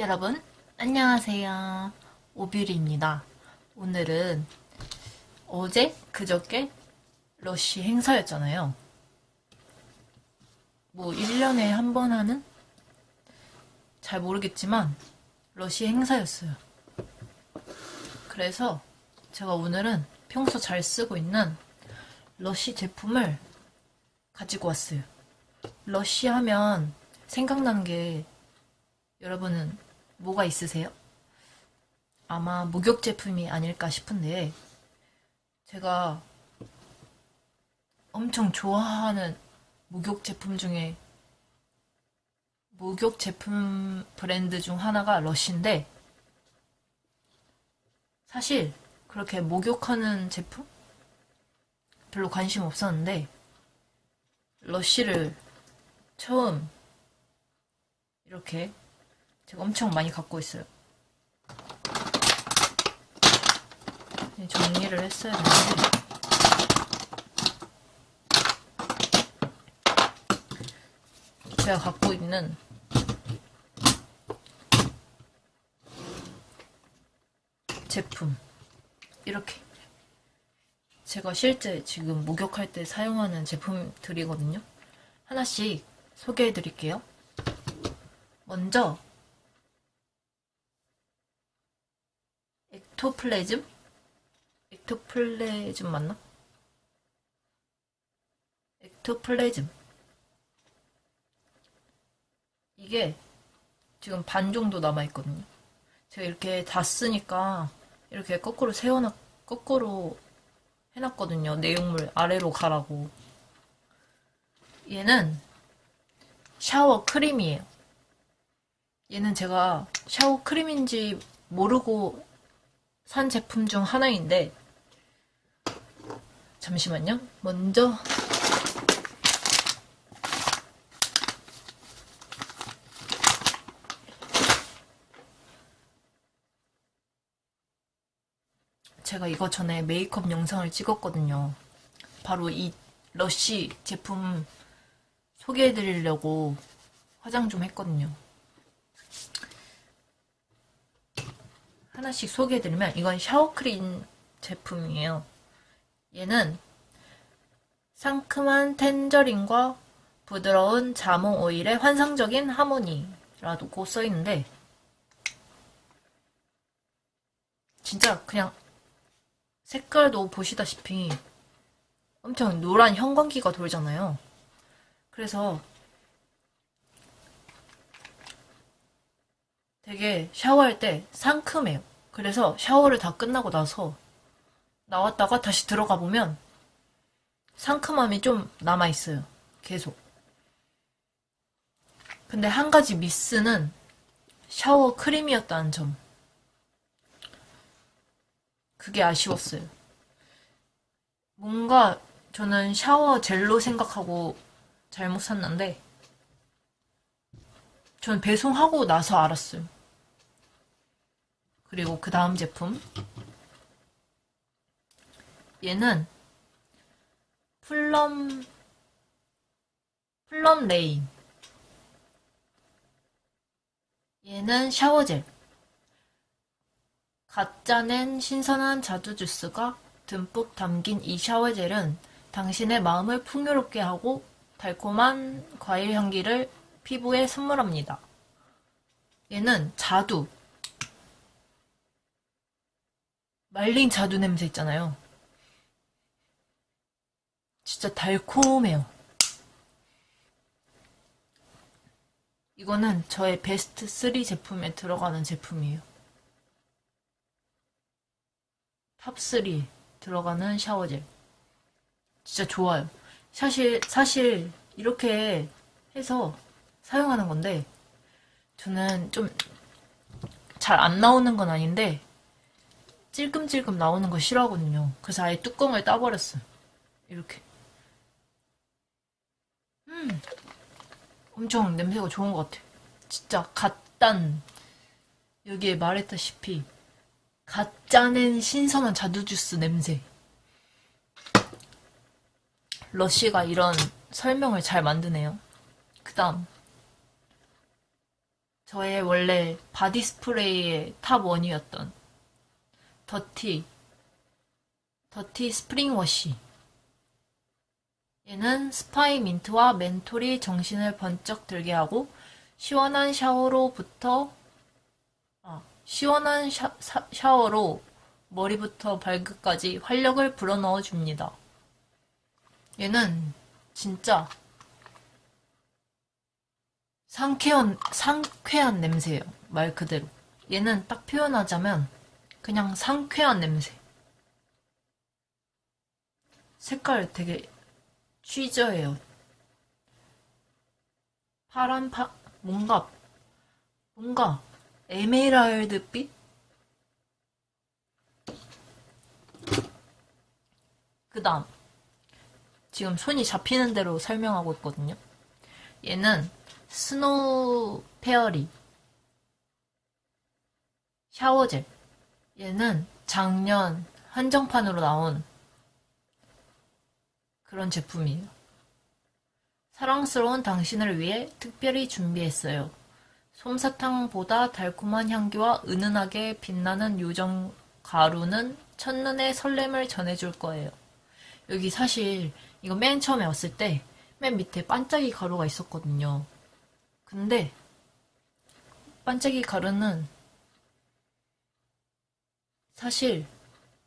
여러분, 안녕하세요. 오뷰리입니다. 오늘은 어제, 그저께 러쉬 행사였잖아요. 뭐, 1년에 한 번 하는? 잘 모르겠지만, 러쉬 행사였어요. 그래서 제가 오늘은 평소 잘 쓰고 있는 러쉬 제품을 가지고 왔어요. 러쉬 하면 생각나는 게 여러분은 뭐가 있으세요? 아마 목욕 제품이 아닐까 싶은데 제가 엄청 좋아하는 목욕 제품 중에 목욕 제품 브랜드 중 하나가 러쉬인데 사실 그렇게 목욕하는 제품 별로 관심 없었는데 러쉬를 처음 이렇게 제가 엄청 많이 갖고 있어요. 네, 정리를 했어야 되는데. 제가 갖고 있는 제품. 이렇게. 제가 실제 지금 목욕할 때 사용하는 제품들이거든요. 하나씩 소개해 드릴게요. 먼저, 엑토플레즘? 엑토플레즘 맞나? 엑토플레즘. 이게 지금 반 정도 남아있거든요. 제가 이렇게 다 쓰니까 이렇게 거꾸로 세워놨, 거꾸로 해놨거든요. 내용물 아래로 가라고. 얘는 샤워 크림이에요. 얘는 제가 샤워 크림인지 모르고 산 제품 중 하나인데 잠시만요. 먼저 제가 이거 전에 메이크업 영상을 찍었거든요. 바로 이 러쉬 제품 소개해드리려고 화장 좀 했거든요. 하나씩 소개해드리면 이건 샤워크림 제품이에요. 얘는 상큼한 텐저린과 부드러운 자몽 오일의 환상적인 하모니라고 써있는데 진짜 그냥 색깔도 보시다시피 엄청 노란 형광기가 돌잖아요. 그래서 되게 샤워할 때 상큼해요. 그래서 샤워를 다 끝나고 나서 나왔다가 다시 들어가 보면 상큼함이 좀 남아있어요. 계속. 근데 한 가지 미스는 샤워 크림이었다는 점. 그게 아쉬웠어요. 뭔가 저는 샤워 젤로 생각하고 잘못 샀는데 전 배송하고 나서 알았어요. 그리고 그 다음 제품. 얘는 플럼, 플럼 레인. 얘는 샤워젤. 가짜 낸 신선한 자두 주스가 듬뿍 담긴 이 샤워젤은 당신의 마음을 풍요롭게 하고 달콤한 과일 향기를 피부에 선물합니다. 얘는 자두. 말린 자두 냄새 있잖아요. 진짜 달콤해요. 이거는 저의 베스트 3 제품에 들어가는 제품이에요. 탑3 들어가는 샤워젤. 진짜 좋아요. 사실, 사실, 이렇게 해서 사용하는 건데, 저는 좀 잘 안 나오는 건 아닌데, 찔끔찔끔 나오는 거 싫어하거든요. 그래서 아예 뚜껑을 따버렸어요. 이렇게. 음, 엄청 냄새가 좋은 것 같아요. 진짜 갓단. 여기에 말했다시피, 갓 짜낸 신선한 자두주스 냄새. 러쉬가 이런 설명을 잘 만드네요. 그 다음. 저의 원래 바디 스프레이의 탑 원이었던 더티 더티 스프링 워시 얘는 스파이 민트와 멘톨이 정신을 번쩍 들게 하고 시원한 샤워로부터 아, 시원한 샤, 사- 샤워로 머리부터 발끝까지 활력을 불어넣어 줍니다. 얘는 진짜 상쾌한, 상쾌한 냄새예요. 말 그대로. 얘는 딱 표현하자면 그냥 상쾌한 냄새. 색깔 되게 취저예요. 파란 파, 뭔가, 뭔가 에메랄드빛? 그 다음. 지금 손이 잡히는 대로 설명하고 있거든요. 얘는 스노우 페어리 샤워젤. 얘는 작년 한정판으로 나온 그런 제품이에요. 사랑스러운 당신을 위해 특별히 준비했어요. 솜사탕보다 달콤한 향기와 은은하게 빛나는 요정 가루는 첫눈에 설렘을 전해줄 거예요. 여기 사실 이거 맨 처음에 왔을 때 맨 밑에 반짝이 가루가 있었거든요. 근데 반짝이 가루는 사실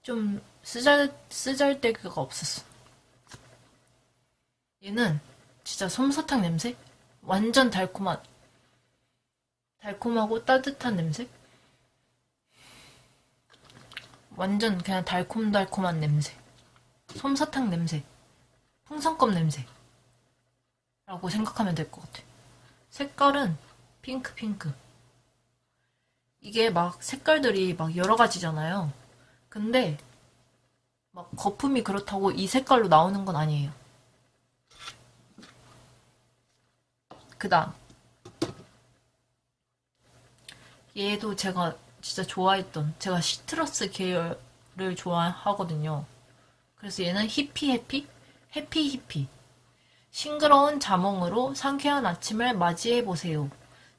좀 쓰잘 쓰잘데기가 없었어. 얘는 진짜 솜사탕 냄새? 완전 달콤한 달콤하고 따뜻한 냄새? 완전 그냥 달콤달콤한 냄새. 솜사탕 냄새. 풍선껌 냄새. 라고 생각하면 될 것 같아. 색깔은 핑크 핑크. 이게 막 색깔들이 막 여러 가지잖아요. 근데 막 거품이 그렇다고 이 색깔로 나오는 건 아니에요. 그 다음. 얘도 제가 진짜 좋아했던, 제가 시트러스 계열을 좋아하거든요. 그래서 얘는 히피 해피? 해피 히피. 싱그러운 자몽으로 상쾌한 아침을 맞이해 보세요.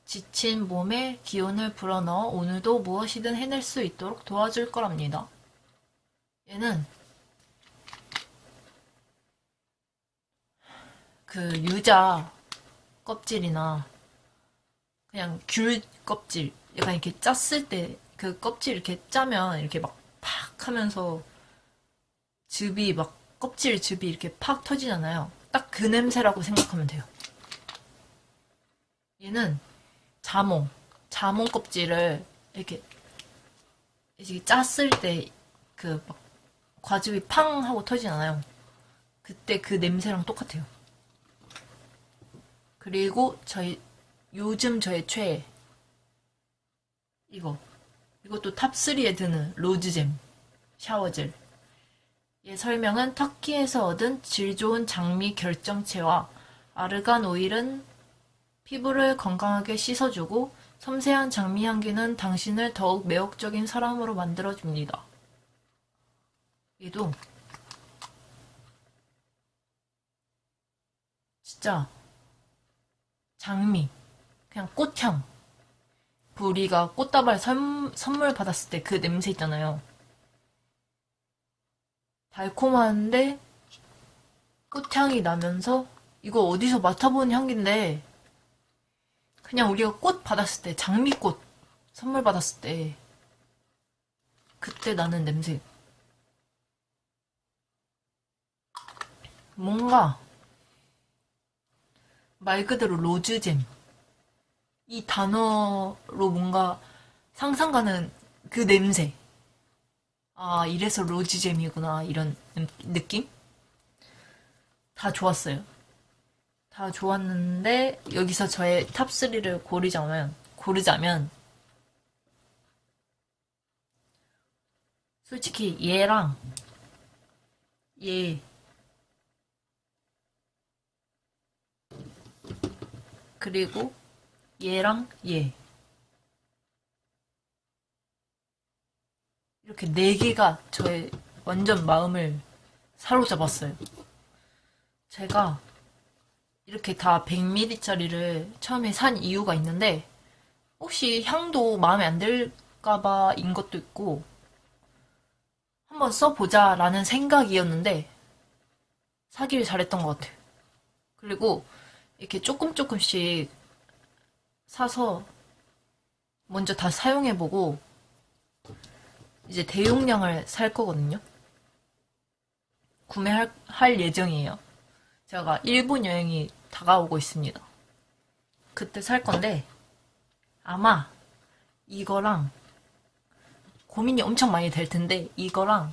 지친 몸에 기운을 불어넣어 오늘도 무엇이든 해낼 수 있도록 도와줄 거랍니다. 얘는 그 유자 껍질이나 그냥 귤 껍질 약간 이렇게 짰을 때 그 껍질 이렇게 짜면 이렇게 막 팍 하면서 즙이 막 껍질 즙이 이렇게 팍 터지잖아요. 딱 그 냄새라고 생각하면 돼요. 얘는 자몽, 자몽 껍질을 이렇게 이렇게 짰을 때 그 막 과즙이 팡 하고 터지잖아요. 그때 그 냄새랑 똑같아요. 그리고 저희 요즘 저의 최애 이거 이것도 탑3에 드는 로즈잼 샤워젤 얘 설명은 터키에서 얻은 질 좋은 장미 결정체와 아르간 오일은 피부를 건강하게 씻어주고 섬세한 장미 향기는 당신을 더욱 매혹적인 사람으로 만들어줍니다. 얘도 진짜 장미 그냥 꽃향 그 우리가 꽃다발 선, 선물 받았을 때 그 냄새 있잖아요. 달콤한데 꽃향이 나면서 이거 어디서 맡아본 향기인데 그냥 우리가 꽃 받았을 때 장미꽃 선물 받았을 때 그때 나는 냄새 뭔가 말 그대로 로즈잼 이 단어로 뭔가 상상 가는 그 냄새 아, 이래서 로즈잼이구나, 이런 느- 느낌? 다 좋았어요. 다 좋았는데, 여기서 저의 탑3를 고르자면, 고르자면, 솔직히 얘랑, 얘, 그리고 얘랑 얘. 이렇게 네 개가 저의 완전 마음을 사로잡았어요. 제가 이렇게 다 100ml짜리를 처음에 산 이유가 있는데, 혹시 향도 마음에 안 들까봐인 것도 있고, 한번 써보자 라는 생각이었는데, 사기를 잘했던 것 같아요. 그리고 이렇게 조금 조금씩 사서 먼저 다 사용해보고, 이제 대용량을 살 거거든요. 구매할 할 예정이에요. 제가 일본 여행이 다가오고 있습니다. 그때 살 건데, 아마 이거랑 고민이 엄청 많이 될 텐데, 이거랑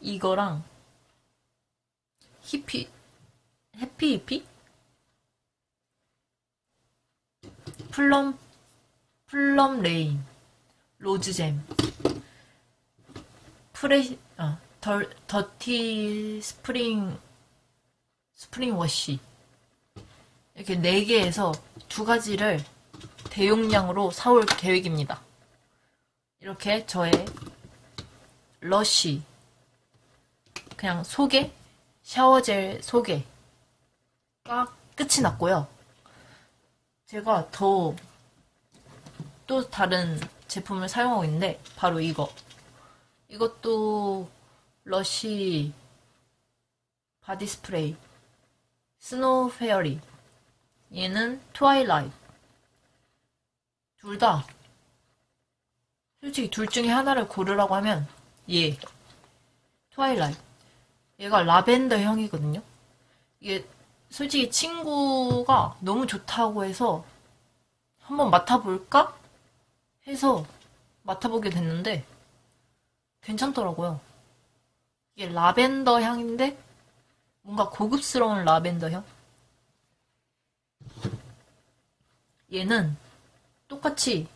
이거랑 히피, 해피 히피? 플럼, 플럼 레인, 로즈잼, 프레, 아, 덜, 더티 스프링, 스프링 워시. 이렇게 네 개에서 두 가지를 대용량으로 사올 계획입니다. 이렇게 저의 러쉬, 그냥 소개, 샤워젤 소개가 끝이 났고요. 제가 더 또 다른 제품을 사용하고 있는데 바로 이거. 이것도 러쉬 바디 스프레이 스노우 페어리 얘는 트와일라이트 둘 다. 솔직히 둘 중에 하나를 고르라고 하면 얘. 트와일라이트 얘가 라벤더 향이거든요. 이게 솔직히 친구가 너무 좋다고 해서 한번 맡아볼까? 해서 맡아보게 됐는데 괜찮더라고요. 이게 라벤더 향인데 뭔가 고급스러운 라벤더 향? 얘는 똑같이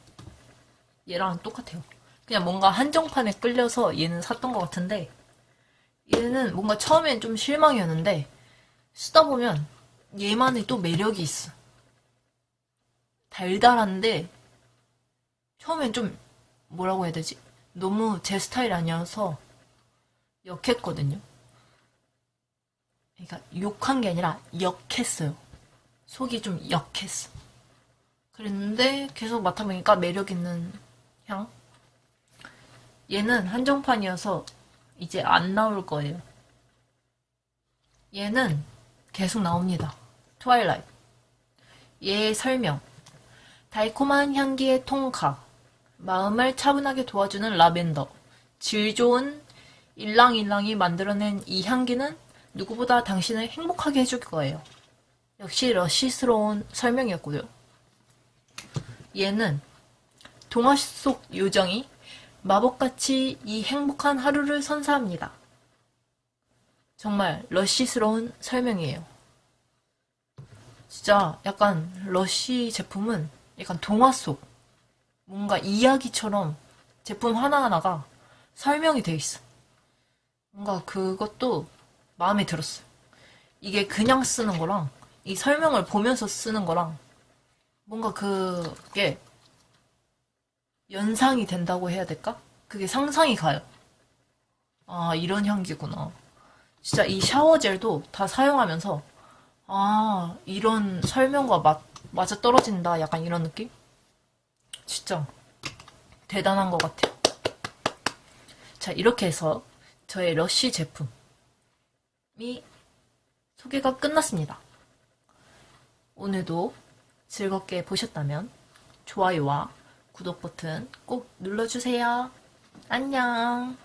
얘랑 똑같아요. 그냥 뭔가 한정판에 끌려서 얘는 샀던 것 같은데 얘는 뭔가 처음엔 좀 실망이었는데 쓰다 보면 얘만의 또 매력이 있어. 달달한데 처음엔 좀 뭐라고 해야 되지? 너무 제 스타일 아니어서 역했거든요. 그러니까 욕한 게 아니라 역했어요. 속이 좀 역했어. 그랬는데 계속 맡아보니까 매력 있는 향. 얘는 한정판이어서 이제 안 나올 거예요. 얘는 계속 나옵니다. 트와일라이트. 얘의 설명. 달콤한 향기의 통카. 마음을 차분하게 도와주는 라벤더. 질 좋은 일랑일랑이 만들어낸 이 향기는 누구보다 당신을 행복하게 해줄 거예요. 역시 러시스러운 설명이었고요. 얘는 동화 속 요정이 마법같이 이 행복한 하루를 선사합니다. 정말 러시스러운 설명이에요. 진짜 약간 러시 제품은 약간 동화 속 뭔가 이야기처럼 제품 하나하나가 설명이 돼 있어. 뭔가 그것도 마음에 들었어. 이게 그냥 쓰는 거랑 이 설명을 보면서 쓰는 거랑 뭔가 그게 연상이 된다고 해야 될까? 그게 상상이 가요. 아, 이런 향기구나. 진짜 이 샤워젤도 다 사용하면서 아, 이런 설명과 맞, 맞아 떨어진다. 약간 이런 느낌? 진짜 대단한 것 같아요. 자, 이렇게 해서 저의 러쉬 제품 이 소개가 끝났습니다. 오늘도 즐겁게 보셨다면 좋아요와 구독 버튼 꼭 눌러주세요. 안녕.